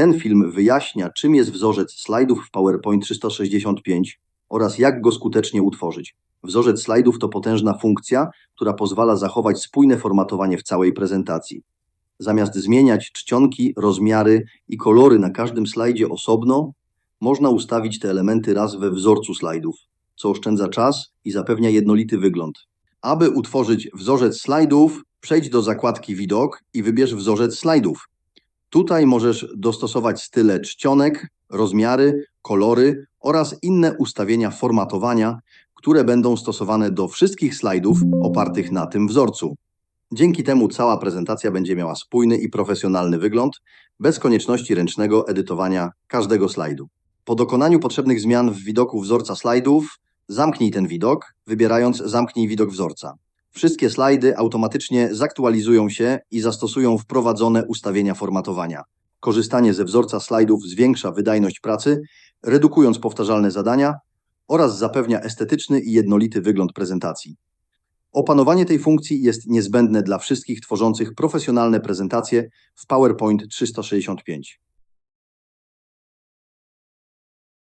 Ten film wyjaśnia, czym jest wzorzec slajdów w PowerPoint 365 oraz jak go skutecznie utworzyć. Wzorzec slajdów to potężna funkcja, która pozwala zachować spójne formatowanie w całej prezentacji. Zamiast zmieniać czcionki, rozmiary i kolory na każdym slajdzie osobno, można ustawić te elementy raz we wzorcu slajdów, co oszczędza czas i zapewnia jednolity wygląd. Aby utworzyć wzorzec slajdów, przejdź do zakładki Widok i wybierz wzorzec slajdów. Tutaj możesz dostosować style czcionek, rozmiary, kolory oraz inne ustawienia formatowania, które będą stosowane do wszystkich slajdów opartych na tym wzorcu. Dzięki temu cała prezentacja będzie miała spójny i profesjonalny wygląd, bez konieczności ręcznego edytowania każdego slajdu. Po dokonaniu potrzebnych zmian w widoku wzorca slajdów, zamknij ten widok, wybierając Zamknij widok wzorca. Wszystkie slajdy automatycznie zaktualizują się i zastosują wprowadzone ustawienia formatowania. Korzystanie ze wzorca slajdów zwiększa wydajność pracy, redukując powtarzalne zadania oraz zapewnia estetyczny i jednolity wygląd prezentacji. Opanowanie tej funkcji jest niezbędne dla wszystkich tworzących profesjonalne prezentacje w PowerPoint 365.